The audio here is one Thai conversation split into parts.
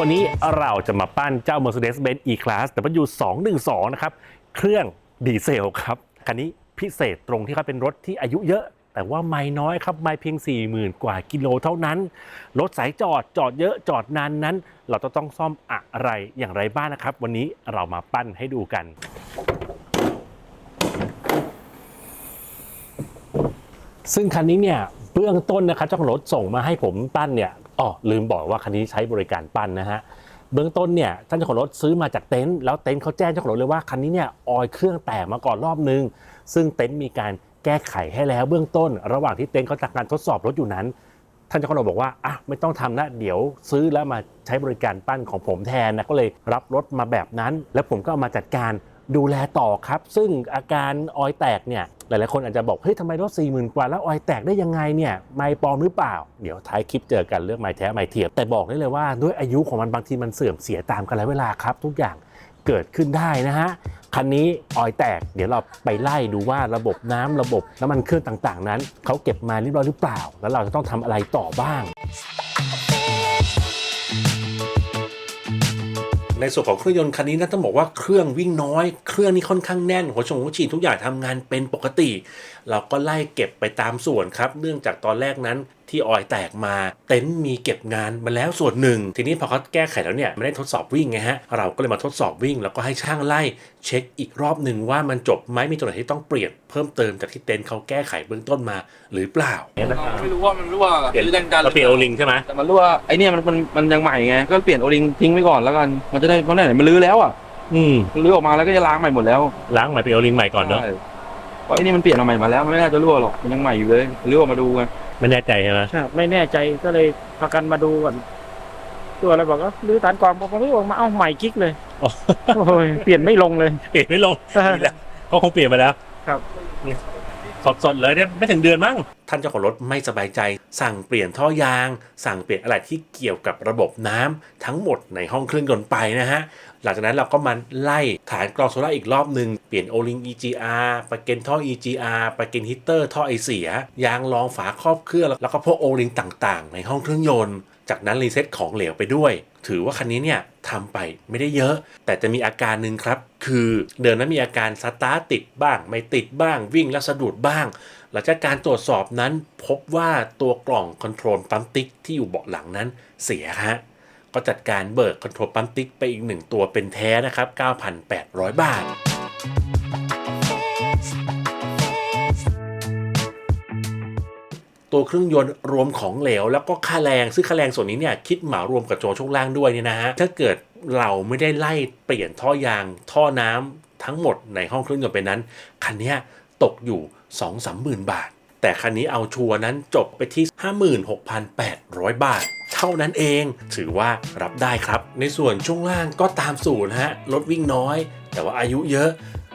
วันนี้เราจะมาปั้นเจ้า Mercedes-Benz E-Class W 2 1 2นะครับ เครื่องดีเซลครับ คันนี้พิเศษตรงที่เขาเป็นรถที่อายุเยอะ แต่ว่าไม่น้อยครับ ไม่เพียง 40,000 กว่ากิโลเท่านั้น รถสายจอดจอดเยอะจอดนานนั้น เราจะต้องซ่อมอะไรอย่างไรบ้างนะครับ วันนี้เรามาปั้นให้ดูกันซึ่งคันนี้เนี่ยเบื้องต้นนะครับเจ้าของรถส่งมาให้ผมปั้นเนี่ย อ๋อลืมบอกว่าคันนี้ใช้บริการปั้นนะฮะเบื้องต้นเนี่ยท่านเจ้าของรถซื้อมาจากเต็นท์แล้วเต็นท์เขาแจ้งเจ้าของรถเลยว่าคันนี้เนี่ยออยเครื่องแตกมาก่อนรอบนึง ซึ่งเต็นท์มีการแก้ไขให้แล้วเบื้องต้น ระหว่างที่เต็นท์เขาจัดการทดสอบรถอยู่นั้น ท่านเจ้าของรถบอกว่าอะไม่ต้องทำนะเดี๋ยวซื้อแล้วมาใช้บริการปั้นของผมแทนนะก็เลยรับรถมาแบบนั้น แล้วผมก็เอามาจัดการ ดูแลต่อครับ ซึ่งอาการออยแตกเนี่ยหลายๆคนอาจจะบอกเฮ้ยทำไมรถ4 0,000 กว่าแล้วออยแตกได้ยังไงเนี่ยไม่ปลอมหรือเปล่า เดี๋ยวท้ายคลิปเจอกันเรื่องไม้แท้ไม้เทียมแต่บอกได้เลยว่าด้วยอายุของมันบางทีมันเสื่อมเสียตามกาลเวลาครับ ทุกอย่างเกิดขึ้นได้นะฮะคันนี้ออยแตก เดี๋ยวเราไปไล่ดูว่าระบบน้ำระบบน้ำมันเครื่องต่างๆ นั้นเขาเก็บมาเรียบร้อยหรือเปล่า แล้วเราจะต้องทำอะไรต่อบ้าง ในส่วนของเครื่องยนต์คันนี้นะต้องบอกว่าเครื่องวิ่งน้อย เครื่องนี้ค่อนข้างแน่นหัวชงหัวฉีดทุกอย่างทำงานเป็นปกติ เราก็ไล่เก็บไปตามส่วนครับ เนื่องจากตอนแรกนั้นที่ออยล์แตกมา เต็นท์มีเก็บงานมาแล้วส่วนหนึ่ง ทีนี้พอเขาแก้ไขแล้วเนี่ยไม่ได้ทดสอบวิ่งไงฮะ เราก็เลยมาทดสอบวิ่ง แล้วก็ให้ช่างไล่เช็คอีกรอบหนึ่งว่ามันจบไหมมีตัวไหนที่ต้องเปลี่ยนเพิ่มเติมจากที่เต็นท์เขาแก้ไขเบื้องต้นมาหรือเปล่าไม่รู้ว่ามันรั่วหรือแรงดันเราเปลี่ยนโอลิงใช่ไหมแต่มันรั่วไอเนี่ยมันมันมันยังใหม่ไงก็เปลี่ยนโอลิงทิ้งไว้ก่อนแล้วกันมันจะได้เพราะไหนมันลื้อแล้วอะอืมลื้อออกมาแล้วก็จะล้างใหม่หมดแล้วล้างใหม่เปลี่ยนโอลิงใหม่ก่อนเนาะใช่เพราะไอนี่มันเปลี่ยนมาใหม่มาแล้วมันไม่น่าจะรั่วหรอกมันยังใหม่อยู่เลยลื้อออกมาดูไง ไม่แน่ใจใช่ไหมใช่ไม่แน่ใจก็เลยพากันมาดูก่อนตัวอะไรบอกว่ารื้อฐานกองพอรื้อออกมาเอาใหม่กิ๊กเลยอ๋อโอ้ยเปลี่ยนไม่ลงเลย เปลี่ยนไม่ลงดีแล้วเขาคงเปลี่ยนไปแล้ว ครับ สดสดๆเลยเนี่ยไม่ถึงเดือนมั้งท่านเจ้าของรถไม่สบายใจ สั่งเปลี่ยนท่อยาง สั่งเปลี่ยนอะไรที่เกี่ยวกับระบบน้ำทั้งหมดในห้องเครื่องยนต์ไปนะฮะ หลังจากนั้นเราก็มาไล่ฐานกรองโซล่าร์อีกรอบหนึ่งเปลี่ยนโอลิง EGR ไปเกนท่อ EGR ไปเกนฮิตเตอร์ท่อไอเสีย ยางรองฝาครอบเครื่องแล้วก็พวกโอลิงต่างๆ ในห้องเครื่องยนต์ จากนั้นรีเซ็ตของเหลวไปด้วย ถือว่าคันนี้เนี่ยทำไปไม่ได้เยอะ แต่จะมีอาการหนึ่งครับ คือเดินนั้นมีอาการสตาร์ติดบ้าง ไม่ติดบ้าง วิ่งแล้วสะดุดบ้าง หลังจากการตรวจสอบนั้นพบว่าตัวกล่องคอนโทรลปั๊มติ๊กที่อยู่เบาะหลังนั้นเสียฮะก็จัดการเบิกคอนโทรลปั๊มติ๊กไปอีกหนึ่งตัวเป็นแท้นะครับ 9,800 บาท ตัวเครื่องยนต์รวมของเหลว แล้วก็ค่าแรงซึ่งค่าแรงส่วนนี้เนี่ยคิดเหมารวมกับโจช่วงล่างด้วยเนี่ยนะฮะถ้าเกิดเราไม่ได้ไล่เปลี่ยนท่อยางท่อน้ำทั้งหมดในห้องเครื่องยนต์ไปนั้นคันนี้ตกอยู่ 2 3 0 0 0 0 บาท แต่คันนี้เอาชัวร์นั้นจบไปที่ 56,800 บาท เท่านั้นเองถือว่ารับได้ครับ ในส่วนช่วงล่างก็ตามสูตรนะฮะรถวิ่งน้อย แต่ว่าอายุเยอะ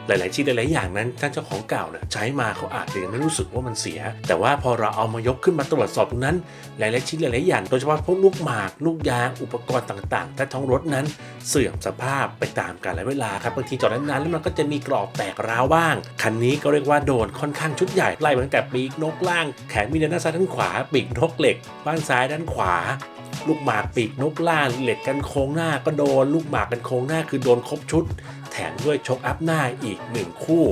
หลาย ๆ ชิ้นหลาย ๆ อย่างนั้นท่านเจ้าของเก่าเนี่ยใช้มาเขาอาจจะยังไม่รู้สึกว่ามันเสีย แต่ว่าพอเราเอามายกขึ้นมาตรวจสอบตรงนั้น หลาย ๆ ชิ้นหลาย ๆ อย่างโดยเฉพาะพวกลูกหมากลูกยางอุปกรณ์ต่างๆถ้าท้องรถนั้น เสื่อมสภาพไปตามกาลเวลาครับบางทีจอดนานๆแล้วมันก็จะมีกรอบแตกร้าวบ้าง คันนี้ก็เรียกว่าโดนค่อนข้างชุดใหญ่ไล่มาตั้งแต่ปีกนกล่างแขนมีด้านซ้ายด้านขวาปีกนกเหล็กบ้านซ้ายด้านขวาลูกหมากปีกนกล่างเหล็กกันโค้งหน้าก็โดน ลูกหมากกันโค้งหน้าคือโดนครบชุด มด้วยชกอัพหน้าอีกหนึ่งคู่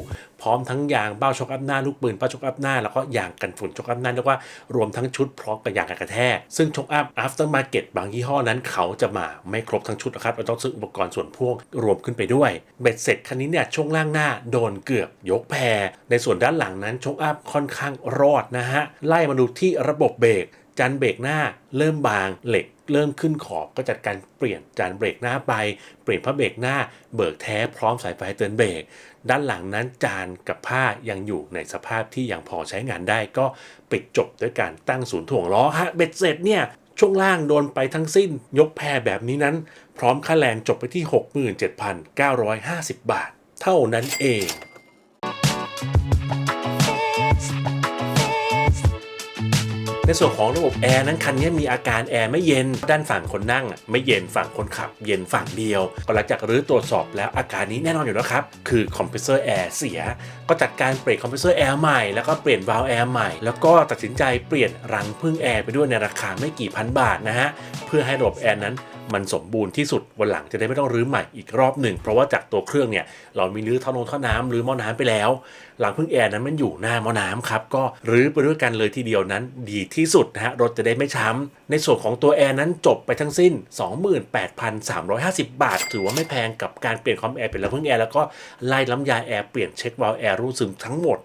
พร้อมทั้งยางเบ้าชกอัพหน้าลูกปืนเบ้าชกอัพหน้าแล้วก็ยางกันฝุ่นชกอัพหน้าเรียกว่ารวมทั้งชุดพร้อมกับยางกันกระแทกซึ่งชกอัพ after market บางยี่ห้อนั้นเขาจะมาไม่ครบทั้งชุดนะครับเราต้องซื้ออุปกรณ์ส่วนพ่วงรวมขึ้นไปด้วยเบ็ดเสร็จคันนี้เนี่ยช่วงล่างหน้าโดนเกือบยกแพรในส่วนด้านหลังนั้นชกอัพค่อนข้างรอดนะฮะไล่มาดูที่ระบบเบรกจานเบรกหน้าเริ่มบางเหล็ก เริ่มขึ้นขอบก็จัดการเปลี่ยนจานเบรกหน้าไป เปลี่ยนผ้าเบรกหน้าเบิกแท้พร้อมสายไฟเตือนเบรกด้านหลังนั้นจานกับผ้ายังอยู่ในสภาพที่ยังพอใช้งานได้ก็ปิดจบด้วยการตั้งศูนย์ถ่วงล้อฮะเบ็ดเสร็จเนี่ยช่วงล่างโดนไปทั้งสิ้น ยกแพรแบบนี้นั้น พร้อมค่าแรงจบไปที่ 67,950 บาท เท่านั้นเอง ในส่วนของระบบแอร์นั้นคันนี้มีอาการแอร์ไม่เย็น ด้านฝั่งคนนั่ง ไม่เย็นฝั่งคนขับ เย็นฝั่งเดียวก็หลังจากรื้อตรวจสอบแล้วอาการนี้แน่นอนอยู่แล้วครับ คือคอมเพรสเซอร์แอร์เสีย ก็จัดการเปลี่ยนคอมเพรสเซอร์แอร์ใหม่แล้วก็เปลี่ยนวาล์วแอร์ใหม่ แล้วก็ตัดสินใจเปลี่ยนรังพึ่งแอร์ไปด้วยในราคาไม่กี่พันบาทนะฮะเพื่อให้ระบบแอร์นั้น มันสมบูรณ์ที่สุดวันหลังจะได้ไม่ต้องรื้อใหม่อีกรอบหนึ่ง เพราะว่าจากตัวเครื่องเนี่ยเรามีรื้อท่อนงท่อน้ำรื้อหม้อน้ำไปแล้ว หลังพึ่งแอร์นั้นมันอยู่หน้าหม้อน้ำครับก็รื้อไปด้วยกันเลยทีเดียวนั้นดีที่สุดนะฮะรถจะได้ไม่ช้ำในส่วนของตัวแอร์นั้นจบไปทั้งสิ้น 28,350 บาท ถือว่าไม่แพงกับการเปลี่ยนคอมแอร์เป็นลำพึ่งแอร์แล้วก็ไล่ล้ำยาแอร์เปลี่ยนเช็ควาล์วแอร์รูดซึมทั้งหมด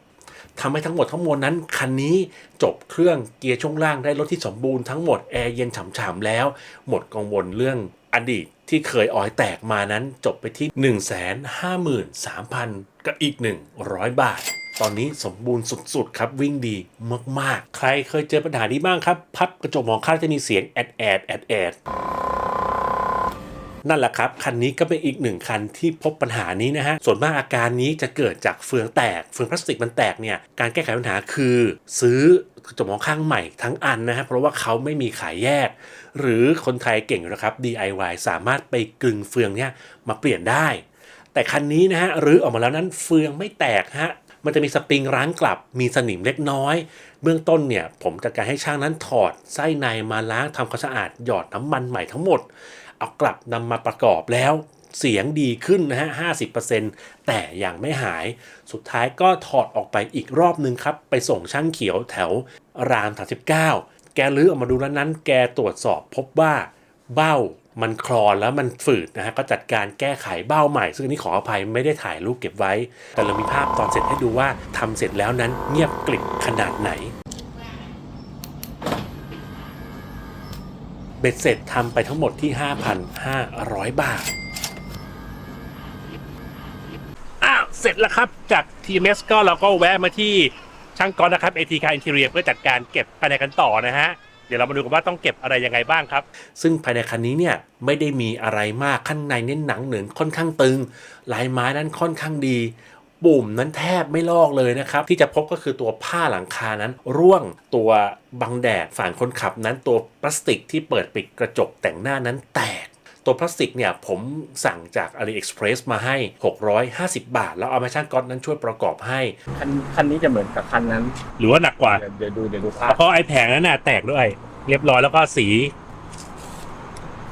ทำให้ทั้งหมดทั้งมวลนั้น คันนี้จบเครื่องเกียร์ช่วงล่างได้รถที่สมบูรณ์ทั้งหมด แอร์เย็นฉ่ำๆแล้ว หมดกังวลเรื่องอดีตที่เคยออยแตกมานั้นจบไปที่ 153,000 กับอีก 100 บาท ตอนนี้สมบูรณ์สุดๆ ครับวิ่งดีมากๆ ใครเคยเจอปัญหานี้บ้างครับ พับกระจกมองข้างจะมีเสียงแอดแอดแอดแอด นั่นแหละครับ คันนี้ก็เป็นอีกหนึ่งคันที่พบปัญหานี้นะฮะ ส่วนมากอาการนี้จะเกิดจากเฟืองแตก เฟืองพลาสติกมันแตกเนี่ย การแก้ไขปัญหาคือซื้อกระจกมองข้างใหม่ทั้งอันนะฮะ เพราะว่าเขาไม่มีขายแยก หรือคนไทยเก่งอยู่นะครับ DIY สามารถไปกลึงเฟืองเนี่ยมาเปลี่ยนได้ แต่คันนี้นะฮะรื้อออกมาแล้วนั้นเฟืองไม่แตกฮะมันจะมีสปริงร้างกลับ มีสนิมเล็กน้อย เบื้องต้นเนี่ย ผมจัดการให้ช่างนั้นถอดไส้ในมาล้างทำความสะอาดหยอดน้ำมันใหม่ทั้งหมด เอากลับนำมาประกอบแล้วเสียงดีขึ้นนะฮะ 50%แต่ยังไม่หาย สุดท้ายก็ถอดออกไปอีกรอบนึงครับ ไปส่งช่างเขียวแถวราม 39 แกลื้อออกมาดูแล้วนั้น แกตรวจสอบพบว่าเบ้ามันคลอนแล้วมันฝืดนะฮะ ก็จัดการแก้ไขเบ้าใหม่ ซึ่งนี้ขออภัยไม่ได้ถ่ายรูปเก็บไว้ แต่เรามีภาพตอนเสร็จให้ดูว่าทำเสร็จแล้วนั้นเงียบกริบขนาดไหน เบ็ดเสร็จทำไปทั้งหมดที่ 5,500 บาท อ้าว เสร็จแล้วครับ จาก TMS ก็เราก็แวะมาที่ช่างกอนนะครับ AT Car Interior เพื่อจัดการเก็บภายในกันต่อนะฮะ เดี๋ยวเรามาดูกันว่าต้องเก็บอะไรยังไงบ้างครับ ซึ่งภายในคันนี้เนี่ย ไม่ได้มีอะไรมากข้างในเน้นหนังเหนืองค่อนข้างตึง ลายไม้นั้นค่อนข้างดี ปุ่มนั้นแทบไม่ลอกเลยนะครับที่จะพบก็คือตัวผ้าหลังคานั้นร่วงตัวบังแดดฝั่งคนขับนั้นตัวพลาสติกที่เปิดปิดกระจกแต่งหน้านั้นแตกตัวพลาสติกเนี่ยผมสั่งจาก AliExpress มาให้ 650 บาท แล้วเอามาช่างก๊อตนั้นช่วยประกอบให้ คันคันนี้จะเหมือนกับคันนั้น หรือว่าหนักกว่า เดี๋ยวเดี๋ยวดูเดี๋ยวดูภาพเพราะไอ้แผงนั้นน่ะแตกด้วย เรียบร้อยแล้วก็สี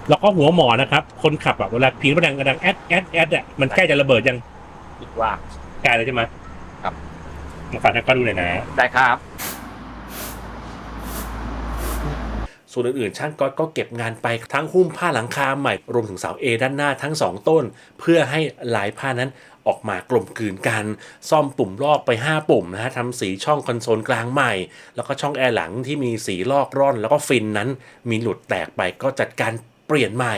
แล้วก็หัวหมอนะครับ คนขับอะเวลาพิงมันดังกระดังแอดแอดแอดอะมันใกล้จะระเบิดยังคิดว่า ใกล้แล้วใช่ไหมครับ มาฝากให้ก็ดูหน่อยนะ ได้ครับ ส่วนอื่นๆ ช่างก๊อตก็เก็บงานไปทั้งหุ้มผ้าหลังคาใหม่รวมถึงเสาเอด้านหน้าทั้ง 2 ต้น เพื่อให้ลายผ้านั้นออกมากลมกลืนกัน ซ่อมปุ่มลอกไป 5 ปุ่มนะฮะทำสีช่องคอนโซลกลางใหม่ แล้วก็ช่องแอร์หลังที่มีสีลอกร่อน แล้วก็ฟินนั้นมีหลุดแตกไปก็จัดการเปลี่ยนใหม่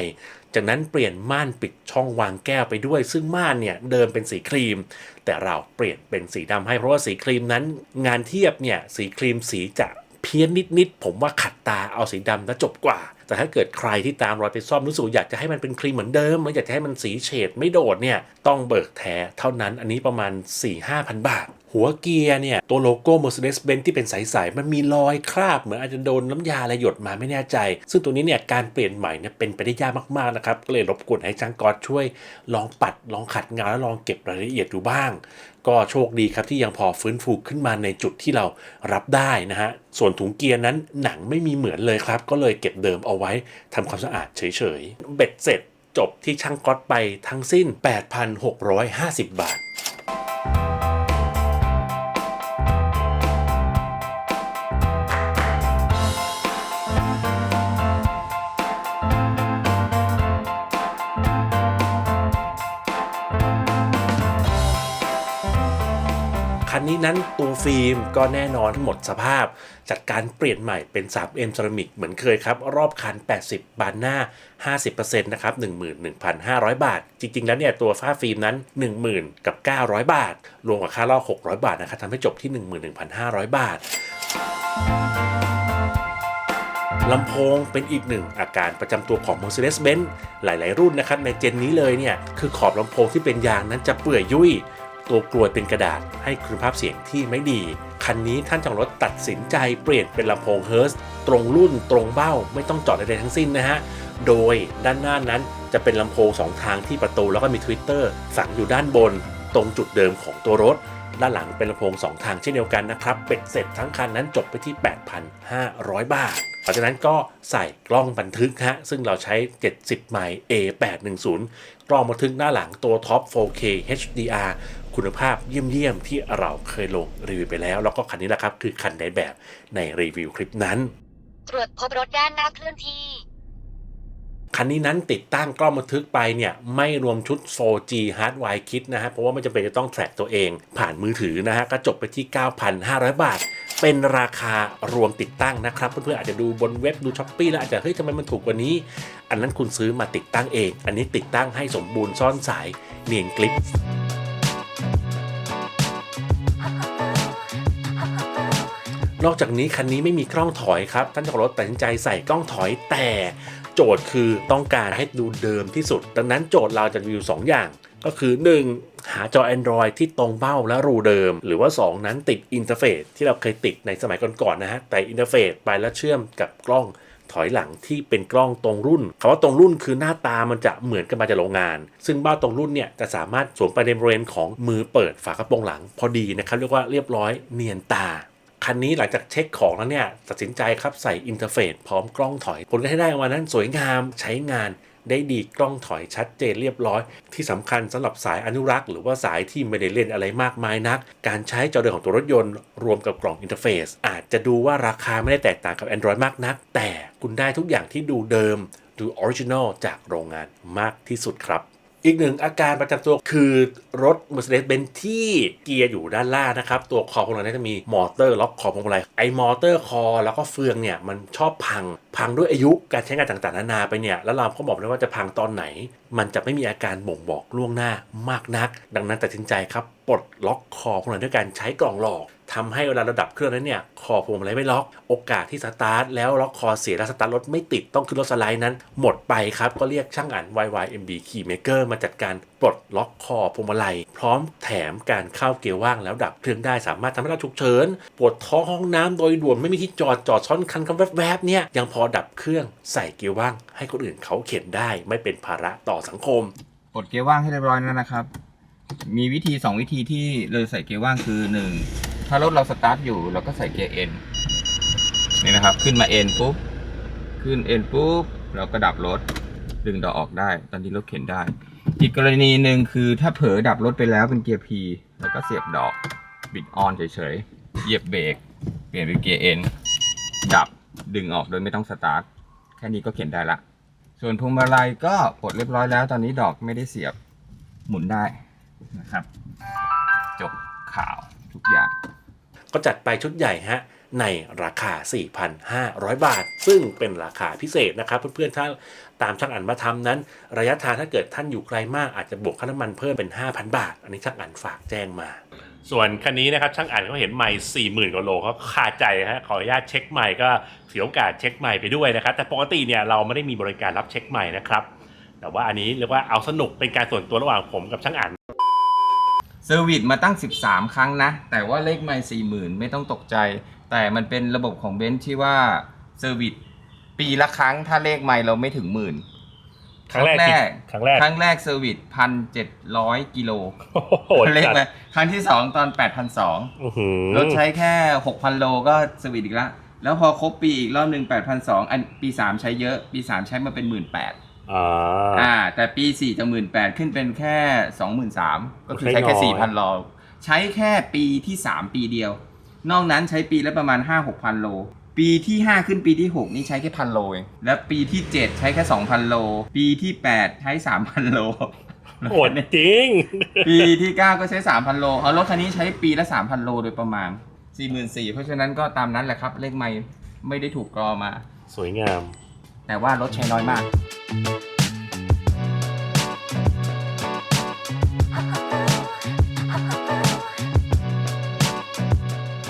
จากนั้นเปลี่ยนม่านปิดช่องวางแก้วไปด้วย ซึ่งม่านเนี่ยเดิมเป็นสีครีม แต่เราเปลี่ยนเป็นสีดำให้เพราะว่าสีครีมนั้น งานเทียบเนี่ยสีครีมสีจะเพี้ยนนิดๆผมว่าขัดตาเอาสีดำแล้วจบกว่า แต่ถ้าเกิดใครที่ตามรอยไปซ่อมรู้สึกอยากจะให้มันเป็นครีมเหมือนเดิมไม่อยากจะให้มันสีเฉดไม่โดดเนี่ยต้องเบิกแท้เท่านั้นอันนี้ประมาณ 4-5,000 บาทหัวเกียร์เนี่ย ตัวโลโก้ Mercedes-Benz ที่เป็นใสๆมันมีรอยคราบ เหมือนอาจจะโดนน้ำยาอะไรหยดมาไม่แน่ใจ ซึ่งตัวนี้เนี่ย การเปลี่ยนใหม่เนี่ยเป็นไปได้ยากมากๆนะครับ ก็เลยรบกวนให้ช่างกอดช่วย ลองปัดลองขัดเงาแล้วลองเก็บรายละเอียดดูบ้าง ก็โชคดีครับที่ยังพอฟื้นฟูขึ้นมาในจุดที่เรารับได้นะฮะ ส่วนถุงเกียร์นั้นหนังไม่มีเหมือนเลยครับ ก็เลยเก็บเดิมเอาไว้ทำความสะอาดเฉยๆ เบ็ดเสร็จจบที่ช่างก๊อตไปทั้งสิ้น 8,650 บาท นี้นั้นตัวฟิล์มก็แน่นอนหมดสภาพ จัดการเปลี่ยนใหม่เป็น 3M เซรามิกเหมือนเคยครับ รอบคัน 80 บานหน้า 50%นะครับ 11,500 บาท จริง ๆ แล้วเนี่ยตัวฝ้าฟิล์มนั้น 10,000กับ900 บาท รวมกับค่าลอก600 บาทนะครับทำให้จบที่ 11,500 บาทลำโพงเป็นอีกหนึ่งอาการประจำตัวของ Mercedes-Benz หลาย ๆ รุ่นนะครับในเจนนี้เลยเนี่ย คือขอบลำโพงที่เป็นยางนั้นจะเปื่อยยุ่ย ตัวกลวยเป็นกระดาษให้คุณภาพเสียงที่ไม่ดี คันนี้ท่านจองรถตัดสินใจเปลี่ยนเป็นลำโพงเฮิร์สตรงรุ่นตรงเบ้าไม่ต้องจอดใดๆทั้งสิ้นนะฮะ โดยด้านหน้านั้นจะเป็นลำโพงสองทางที่ประตูแล้วก็มีทวิตเตอร์ฝังอยู่ด้านบน ตรงจุดเดิมของตัวรถ ด้านหลังเป็นลำโพงสองทางเช่นเดียวกันนะครับเป็ดเสร็จทั้งคันนั้นจบไปที่ 8,500 บาทหลังจากนั้นก็ใส่กล้องบันทึกฮะซึ่งเราใช้ 70 ไมล์ A810 กล้องบันทึกหน้าหลังตัวท็อป 4K HDR คุณภาพเยี่ยมๆที่เราเคยลงรีวิวไปแล้ว แล้วก็คันนี้แหละครับ คือคันในแบบในรีวิวคลิปนั้น ตรวจพบรถด้านหน้าเคลื่อนที่คันนี้นั้นติดตั้งกล้องบันทึกไปเนี่ยไม่รวมชุด 4G Hardwire Kit นะฮะเพราะว่าไม่จำเป็นจะต้องแทร็กตัวเอง ผ่านมือถือนะฮะก็จบไปที่ 9,500 บาท เป็นราคารวมติดตั้งนะครับ เพื่อนๆอาจจะดูบนเว็บดูช้อปปี้แล้วอาจจะเฮ้ยทำไมมันถูกกว่านี้ อันนั้นคุณซื้อมาติดตั้งเอง อันนี้ติดตั้งให้สมบูรณ์ซ่อนสายเนียนกลิป นอกจากนี้คันนี้ไม่มีกล้องถอยครับ ท่านเจ้าของรถตัดสินใจใส่กล้องถอยแต่โจทย์คือต้องการให้ดูเดิมที่สุด ดังนั้นโจทย์เราจะมีอยู่2อย่างก็คือ 1. หาจอ Android ที่ตรงเบ้าและรูเดิม หรือว่า 2 นั้นติดอินเทอร์เฟซที่เราเคยติดในสมัยก่อนๆนะฮะ แต่อินเทอร์เฟซไปแล้วเชื่อมกับกล้องถอยหลังที่เป็นกล้องตรงรุ่นคำว่าตรงรุ่นคือหน้าตามันจะเหมือนกันมาจากโรงงาน ซึ่งเบ้าตรงรุ่นเนี่ยจะสามารถสวมไปในบริเวณของมือเปิดฝากระโปรงหลังพอดีนะครับเรียกว่าเรียบร้อยเนียนตา คันนี้หลังจากเช็คของแล้วเนี่ยตัดสินใจครับใส่อินเทอร์เฟซพร้อมกล้องถอย ผลก็ให้ได้ออกมานั้นสวยงามใช้งานได้ดีกล้องถอยชัดเจนเรียบร้อย ที่สำคัญสำหรับสายอนุรักษ์ หรือว่าสายที่ไม่ได้เล่นอะไรมากมายนัก การใช้จอเดินของตัวรถยนต์ รวมกับกล่องอินเทอร์เฟซอาจจะดูว่าราคาไม่ได้แตกต่างกับ Android มากนัก แต่คุณได้ทุกอย่างที่ดูเดิม ดูออริจินอลจากโรงงานมากที่สุดครับ อีกหนึ่งอาการประจำตัวคือรถ Mercedes-Benz ที่เกียร์อยู่ด้านล่างนะครับ ตัวคอพวงมาลัยจะมีมอเตอร์ล็อกคอพวงมาลัยไอ้มอเตอร์คอแล้วก็เฟืองเนี่ยมันชอบพัง พังด้วยอายุการใช้งานต่างๆนานาไปเนี่ย แล้วเราก็บอกเลยว่าจะพังตอนไหน มันจะไม่มีอาการบ่งบอกล่วงหน้ามากนัก ดังนั้นตัดสินใจครับปลดล็อกคอพวงมาลัยด้วยการใช้กล่องหลอก ทำให้เวลาเราดับเครื่องนั้นเนี่ยคอพวงมาลัยไม่ล็อก โอกาสที่สตาร์ทแล้วล็อกคอเสียแล้วสตาร์ทรถไม่ติดต้องขึ้นรถสไลด์นั้น หมดไปครับก็เรียกช่างอ่าน YYMB Keymaker มาจัดการปลดล็อกคอพวงมาลัย พร้อมแถมการเข้าเกียร์ว่างแล้วดับเครื่องได้สามารถทำให้เราฉุกเฉินปวดท้องห้องน้ำโดยด่วนไม่มีที่จอดจอดซ้อนคันกันแวบๆเนี่ยยังพอดับเครื่องใส่เกียร์ว่าง ให้คนอื่นเขาเข็นได้ไม่เป็นภาระต่อสังคมกดเกียร์ว่างให้เรียบร้อยแล้วนะครับ มีวิธีสองวิธีที่เราใส่เกียร์ว่างคือหนึ่ง ถ้ารถเราสตาร์ทอยู่เราก็ใส่เกียร์เอ็นนี่นะครับ ขึ้นมาเอ็นปุ๊บ ขึ้นเอ็นปุ๊บ เราก็ดับรถ ดึงดอกออกได้ ตอนนี้รถเข็นได้ อีกกรณีหนึ่งคือถ้าเผลอดับรถไปแล้วเป็นเกียร์ P แล้วก็เสียบดอก บิดออนเฉยๆ เหยียบเบรก เปลี่ยนเป็นเกียร์เอ็นดับ ดึงออกโดยไม่ต้องสตาร์ท แค่นี้ก็เข็นได้ละ ส่วนพวงมาลัยก็ปลดเรียบร้อยแล้ว ตอนนี้ดอกไม่ได้เสียบ หมุนได้นะครับ จบข่าวทุกอย่าง ก็จัดไปชุดใหญ่ฮะในราคา 4,500 บาท ซึ่งเป็นราคาพิเศษนะครับ เพื่อนๆ ถ้าตามช่างอันมาทำนั้น ระยะทางถ้าเกิดท่านอยู่ไกลมากอาจจะบวกค่าน้ำมันเพิ่มเป็น 5,000 บาท อันนี้ช่างอันฝากแจ้งมา ส่วนคันนี้นะครับช่างอันเขาเห็นไม่ 40,000กว่าโลเขาคาใจฮะขออนุญาตเช็คใหม่ก็ถือโอกาสเช็คใหม่ไปด้วยนะครับ แต่ปกติเนี่ยเราไม่ได้มีบริการรับเช็คใหม่นะครับ แต่ว่าอันนี้เรียกว่าเอาสนุกเป็นการส่วนตัวระหว่างผมกับช่างอัน เซอร์วิสมาตั้ง 13 ครั้งนะ แต่ว่าเลขไม่สี่หมื่นไม่ต้องตกใจ แต่มันเป็นระบบของเบนซ์ที่ว่าเซอร์วิสปีละครั้งถ้าเลขไม่เราไม่ถึงหมื่นครั้งแรกครั้งแรกครั้งแรกครั้งแรกเซอร์วิสพันเจ็ดร้อยกิโลโอ้โหเลขไหมครั้งที่สองตอนแปดพันสองอื้อหือรถใช้แค่หกพันโลก็เซอร์วิสอีกแล้วแล้วพอครบปีอีกรอบหนึ่งแปดพันสองอันปีสามใช้เยอะ ปีสามใช้มาเป็นหมื่นแปด อ่าอ่าแต่ปีสี่จะหมื่นแปดขึ้นเป็นแค่สองหมื่นสามก็คือใช้แค่ใช้สี่น้พัอนยโล ใช้แค่ปีที่สามปีเดียว นอกนั้นใช้ปีละประมาณห้าหกพันโล ปีที่ห้าขึ้นปีที่หกนี่ใช้แค่พันโลเองแล้วปีที่เจ็ดใช้แค่สองพันโล ปีที่แปดใช้สามพันโลโหดจริง ปีที่9ก็ใช้ 3,000 โลเอารถคันนี้ใช้ปีละ 3,000 โลโดยประมาณ 44,000เพราะฉะนั้นก็ตามนั้นแหละครับเลขไม่ไม่ได้ถูกกรอมา สวยงาม แต่ว่ารถใช้น้อยมาก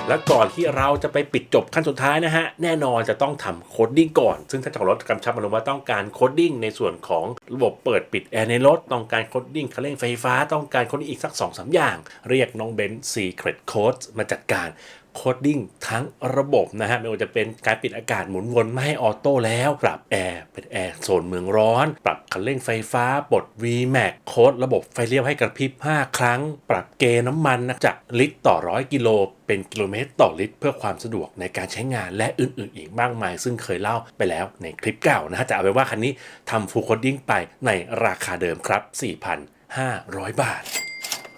แล้วก่อนที่เราจะไปปิดจบขั้นสุดท้ายนะฮะ แน่นอนจะต้องทำโคดดิ้งก่อน ซึ่งท่านเจ้าของรถกำชับมาเลยว่าต้องการโคดดิ้งในส่วนของระบบเปิดปิดแอร์ในรถ ต้องการโคดดิ้งคันเร่งไฟฟ้า ต้องการโคดดิ้งอีกสัก2อสอย่าง เรียกน้องเบนซ์ Secret Code มาจัดการ โคดดิ้งทั้งระบบนะฮะไม่ว่าจะเป็นการปิดอากาศหมุนวนไม่ให้ออโต้แล้ว ปรับแอร์เป็นแอร์โซนเมืองร้อน ปรับคันเร่งไฟฟ้าปลด VMAX โค้ดระบบไฟเลี้ยวให้กระพริบ 5 ครั้ง ปรับเกน้ำมันนะจากลิตรต่อร้อยกิโลเป็นกิโลเมตรต่อลิตร เพื่อความสะดวกในการใช้งานและอื่นๆ อีกมากมาย ซึ่งเคยเล่าไปแล้วในคลิปเก่านะฮะแต่เอาเป็นว่าคันนี้ทำฟูลโคดดิ้งไปในราคาเดิมครับ 4,500 บาท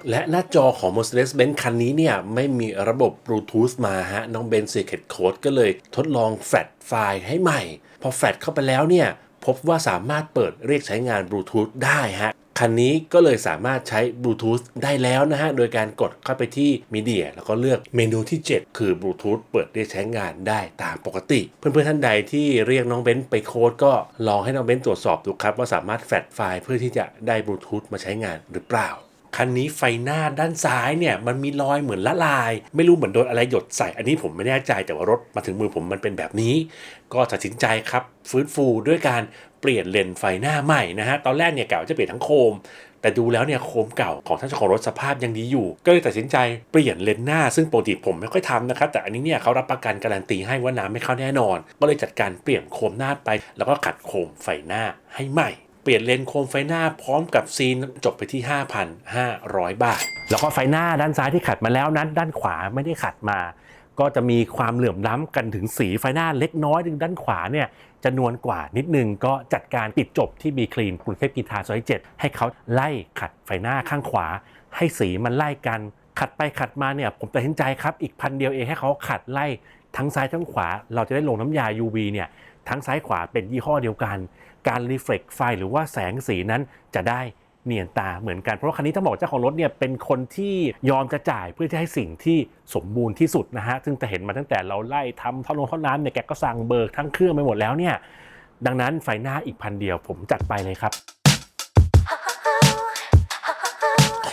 และหน้าจอของ Mercedes-Benz คันนี้เนี่ย ไม่มีระบบ Bluetooth มาฮะ น้องเบน Secret Code ก็เลยทดลองแฟลชไฟล์ให้ใหม่ พอแฟลชเข้าไปแล้วเนี่ย พบว่าสามารถเปิดเรียกใช้งาน Bluetooth ได้ฮะ คันนี้ก็เลยสามารถใช้ Bluetooth ได้แล้วนะฮะ โดยการกดเข้าไปที่ Media แล้วก็เลือกเมนูที่ 7 คือ Bluetooth เปิดเรียกใช้งานได้ตามปกติ เพื่อนๆท่านใดที่เรียกน้องเบนซ์ไปโค้ดก็ลองให้น้องเบนซ์ตรวจสอบดูครับว่าสามารถแฟลชไฟล์เพื่อที่จะได้ Bluetooth มาใช้งานหรือเปล่า คันนี้ไฟหน้าด้านซ้ายเนี่ยมันมีรอยเหมือนละลาย ไม่รู้เหมือนโดนอะไรหยดใส่ อันนี้ผมไม่แน่ใจแต่ว่ารถมาถึงมือผมมันเป็นแบบนี้ ก็ตัดสินใจครับฟื้นฟูด้วยการเปลี่ยนเลนไฟหน้าใหม่นะฮะตอนแรกเนี่ยกะว่าจะเปลี่ยนทั้งโคม แต่ดูแล้วเนี่ยโคมเก่าของท่านเจ้าของรถสภาพยังดีอยู่ ก็เลยตัดสินใจเปลี่ยนเลนหน้า ซึ่งปกติผมไม่ค่อยทำนะครับแต่อันนี้เนี่ยเขารับประกันการันตีให้ว่าน้ำไม่เข้าแน่นอน ก็เลยจัดการเปลี่ยนโคมหน้าไป แล้วก็ขัดโคมไฟหน้าให้ใหม่ เปลี่ยนเลนส์โคมไฟหน้าพร้อมกับซีนจบไปที่ 5,500 บาท แล้วก็ไฟหน้าด้านซ้ายที่ขัดมาแล้วนั้น ด้านขวาไม่ได้ขัดมา ก็จะมีความเหลื่อมล้ำกันถึงสีไฟหน้าเล็กน้อยดึงด้านขวาเนี่ยจะนวลกว่านิดนึงก็จัดการปิดจบที่มีคลีนกรุงเทพกีทาซอยเจ็ดให้เขาไล่ขัดไฟหน้าข้างขวา ให้สีมันไล่กัน ขัดไปขัดมาเนี่ยผมตัดสินใจครับอีกพันเดียวเองให้เขาขัดไล่ทั้งซ้ายทั้งขวา เราจะได้ลงน้ำยา UV เนี่ย ทั้งซ้ายขวาเป็นยี่ห้อเดียวกัน การรีเฟล็กไฟหรือว่าแสงสีนั้นจะได้เนียนตาเหมือนกันเพราะว่าคันนี้ต้องบอกเจ้าของรถเนี่ยเป็นคนที่ยอมจะจ่ายเพื่อที่ให้สิ่งที่สมบูรณ์ที่สุดนะฮะซึ่งจะเห็นมาตั้งแต่เราไล่ทำท่อลงท่อน้ำเนี่ยแกก็สั่งเบิกทั้งเครื่องไปหมดแล้วเนี่ยดังนั้นไฟหน้าอีกพันเดียวผมจัดไปเลยครับ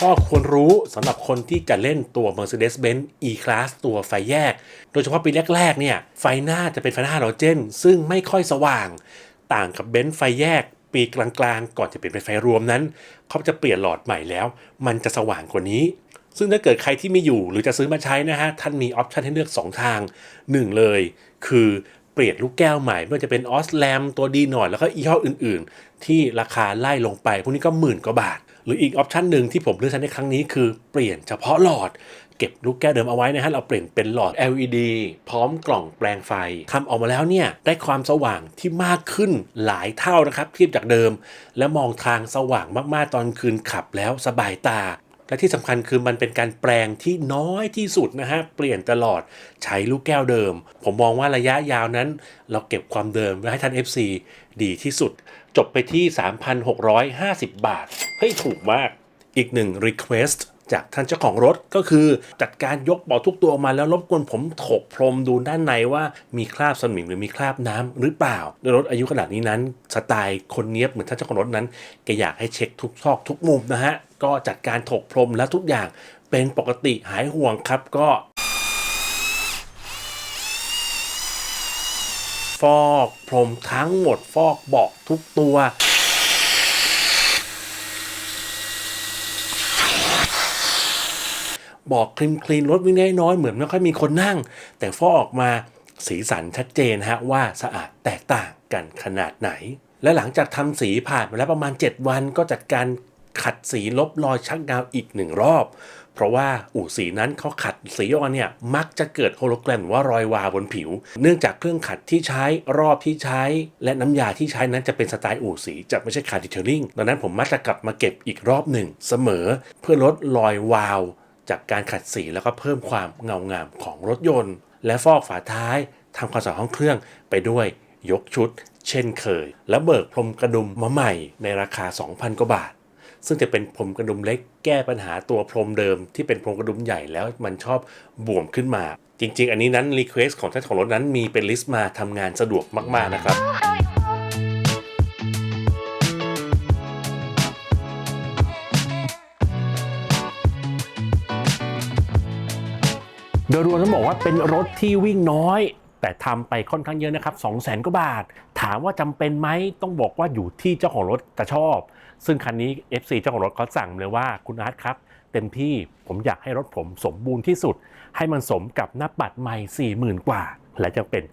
ข้อควรรู้สำหรับคนที่จะเล่นตัว Mercedes-Benz E-Class ตัวไฟแยก โดยเฉพาะปีแรกๆเนี่ยไฟหน้าจะเป็นไฟหน้าฮาโลเจน ซึ่งไม่ค่อยสว่าง ต่างกับเบนซ์ไฟแยกปีกลางๆ ก่อนจะเปลี่ยนเป็นไฟรวมนั้น เขาจะเปลี่ยนหลอดใหม่แล้ว มันจะสว่างกว่านี้ ซึ่งถ้าเกิดใครที่ไม่อยู่หรือจะซื้อมาใช้นะฮะ ท่านมีออปชันให้เลือก 2 ทาง 1 เลย คือเปลี่ยนลูกแก้วใหม่ไม่ว่าจะเป็นออสแลมตัวดีหน่อยแล้วก็ยี่ห้ออื่นๆ ที่ราคาไล่ลงไป พวกนี้ก็หมื่นกว่าบาท หรืออีกออปชันหนึ่งที่ผมเลือกใช้ในครั้งนี้คือเปลี่ยนเฉพาะหลอด เก็บลูกแก้วเดิมเอาไว้นะฮะเราเปลี่ยนเป็นหลอด LED พร้อมกล่องแปลงไฟทำออกมาแล้วเนี่ยได้ความสว่างที่มากขึ้นหลายเท่านะครับเทียบจากเดิม และมองทางสว่างมากๆตอนคืนขับแล้วสบายตาและที่สำคัญคือมันเป็นการแปลงที่น้อยที่สุดนะฮะ เปลี่ยนตลอดใช้ลูกแก้วเดิม ผมมองว่าระยะยาวนั้น เราเก็บความเดิมไว้ให้ท่าน FC ดีที่สุด จบไปที่ 3,650 บาท เฮ้ย ถูกมาก อีกหนึ่ง Request จากท่านเจ้าของรถก็คือจัดการยกเบาะทุกตัวออกมาแล้วรบกวนผมถกพรมดูด้านในว่ามีคราบสนิมหรือมีคราบน้ำหรือเปล่าโดยรถอายุขนาดนี้นั้น สไตล์คนเนี้ยบเหมือนท่านเจ้าของรถนั้นแกอยากให้เช็คทุกซอกทุกมุมนะฮะ ก็จัดการถกพรมและทุกอย่างเป็นปกติหายห่วงครับก็ ฟอกพรมทั้งหมดฟอกเบาะทุกตัว บอกคลีนคลีนรถวิ่งได้น้อยเหมือนไม่ค่อยมีคนนั่ง แต่ฟอกออกมาสีสันชัดเจนฮะว่าสะอาดแตกต่างกันขนาดไหนและหลังจากทำสีผ่านไปแล้วประมาณ 7 วันก็จัดการ ขัดสีลบรอยชักดาวอีกหนึ่งรอบ เพราะว่าอู่สีนั้นเขาขัดสีออกมาเนี่ยมักจะเกิดโฮโลแกรมว่ารอยวาบนผิว เนื่องจากเครื่องขัดที่ใช้รอบที่ใช้ และน้ำยาที่ใช้นั้นจะเป็นสไตล์อู่สีจะไม่ใช่คาร์ดิเทลลิ่งดังนั้นผมมักจะกลับมาเก็บอีกรอบหนึ่งเสมอ เพื่อลดรอยวาว จากการขัดสีแล้วก็เพิ่มความเงางามของรถยนต์ และฟอกฝาท้ายทำความสะอาดห้องเครื่องไปด้วยยกชุด เช่นเคย และเบิกพรมกระดุมมาใหม่ในราคา 2,000 กว่าบาท ซึ่งจะเป็นพรมกระดุมเล็กแก้ปัญหาตัวพรมเดิมที่เป็นพรมกระดุมใหญ่แล้วมันชอบบวมขึ้นมา จริง ๆ อันนี้นั้นรีเควสของท่านของรถนั้นมีเป็นลิสต์มาทำงานสะดวกมาก ๆ นะครับโดยรวมต้องบอกว่าเป็นรถที่วิ่งน้อย แต่ทำไปค่อนข้างเยอะนะครับ 2 0 0 0 0 0กว่าบาท ถามว่าจำเป็นไหมต้องบอกว่าอยู่ที่เจ้าของรถจะชอบ ซึ่งคันนี้ FC เจ้าของรถเขาสั่งเลยว่าคุณอาร์ตครับ เต็มที่ผมอยากให้รถผมสมบูรณ์ที่สุด ให้มันสมกับหน้าปัดใหม่ 40,000 กว่า และจะเป็น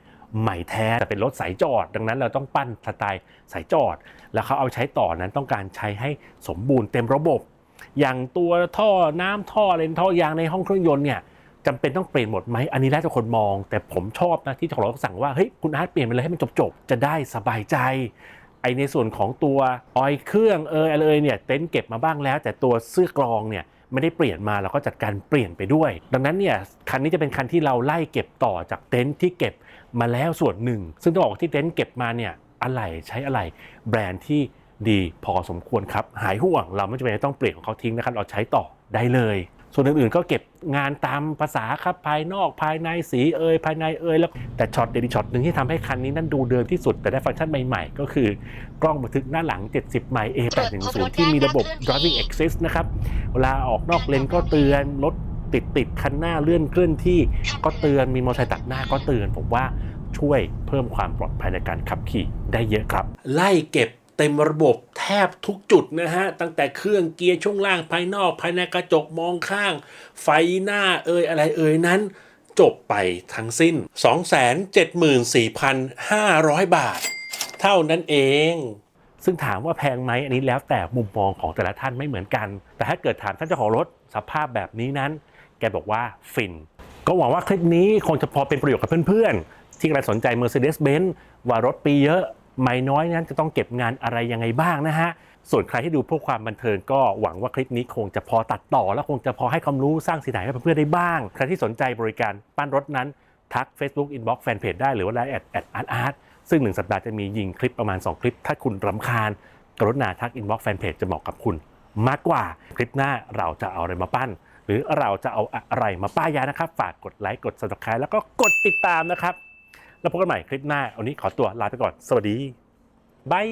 ใหม่แท้แต่เป็นรถสายจอด ดังนั้นเราต้องปั้นสไตล์สายจอด แล้วเขาเอาใช้ต่อนั้นต้องการใช้ให้สมบูรณ์เต็มระบบ อย่างตัวท่อน้ำท่ออะไรท่อยางในห้องเครื่องยนต์เนี่ยจำเป็นต้องเปลี่ยนหมดไหมอันนี้แล้วแต่คนมอง แต่ผมชอบนะที่เจ้าของรถสั่งว่าเฮ้ยคุณอาร์ตเปลี่ยนไปเลยให้มันจบๆจะได้สบายใจ ในส่วนของตัวออยเครื่องเอออะไรเอยเนี่ยเต็นท์เก็บมาบ้างแล้ว แต่ตัวเสื้อกรองเนี่ยไม่ได้เปลี่ยนมาเราก็จัดการเปลี่ยนไปด้วย ดังนั้นเนี่ยคันนี้จะเป็นคันที่เราไล่เก็บต่อจากเต็นท์ที่เก็บมาแล้วส่วนหนึ่ง ซึ่งต้องบอกว่าที่เต็นท์เก็บมาเนี่ยอะไรใช้อะไรแบรนด์ที่ดีพอสมควรครับ หายห่วงเราไม่จำเป็นต้องเปลี่ยนของเขาทิ้งนะครับ เราใช้ต่อได้เลย ส่วนอื่นๆก็เก็บงานตามภาษาครับภายนอกภายในสีเอยภายในเอยแล้วแต่ช็อตเดลิช็อตหนึ่งที่ทำให้คันนี้นั่นดูเดิมที่สุด แต่ได้ฟังก์ชันใหม่ๆ ก็คือกล้องบันทึกหน้าหลัง 70 ไมล์ A810 ที่มีระบบ driving assist นะครับ เวลาออกนอกเลนก็เตือนรถติดติดคันหน้าเลื่อนเคลื่อนที่ก็เตือนมีมอเตอร์ไซค์ตัดหน้าก็เตือนผมว่าช่วยเพิ่มความปลอดภัยในการขับขี่ได้เยอะครับ ไล่เก็บ เต็มระบบแทบทุกจุดนะฮะ ตั้งแต่เครื่องเกียร์ช่วงล่างภายนอก ภายในกระจกมองข้าง ไฟหน้าเอ่ยอะไรเอ่ยนั้น จบไปทั้งสิ้น 274,500 บาท เท่านั้นเอง ซึ่งถามว่าแพงไหมอันนี้แล้วแต่มุมมองของแต่ละท่านไม่เหมือนกัน แต่ถ้าเกิดถามท่านเจ้าของรถสภาพแบบนี้นั้น แกบอกว่าฟิน ก็หวังว่าคลิปนี้คงจะพอเป็นประโยชน์กับเพื่อนๆที่กำลังสนใจ Mercedes-Benz ว่ารถปีเยอะ ไม่น้อยนั้นจะต้องเก็บงานอะไรยังไงบ้างนะฮะ ส่วนใครที่ดูเพื่อความบันเทิงก็หวังว่าคลิปนี้คงจะพอตัดต่อ และคงจะพอให้ความรู้สร้างสีสันให้เพื่อนๆได้บ้าง ใครที่สนใจบริการปั้นรถนั้น ทัก Facebook Inbox Fanpage ได้หรือว่าไลน์แอดแอดอาร์ตอาร์ซึ่งหนึ่งสัปดาห์จะมียิงคลิปประมาณ 2 คลิป ถ้าคุณรำคาญ กรุณาทัก Inbox Fanpage จะเหมาะกับคุณ มากกว่าคลิปหน้าเราจะเอาอะไรมาปั้น หรือเราจะเอาอะไรมาป้ายยานะครับ ฝากกดไลค์กด subscribe แล้วก็กดติดตามนะครับ แล้วพบกันใหม่คลิปหน้าวันนี้ขอตัวลาไปก่อน สวัสดีบาย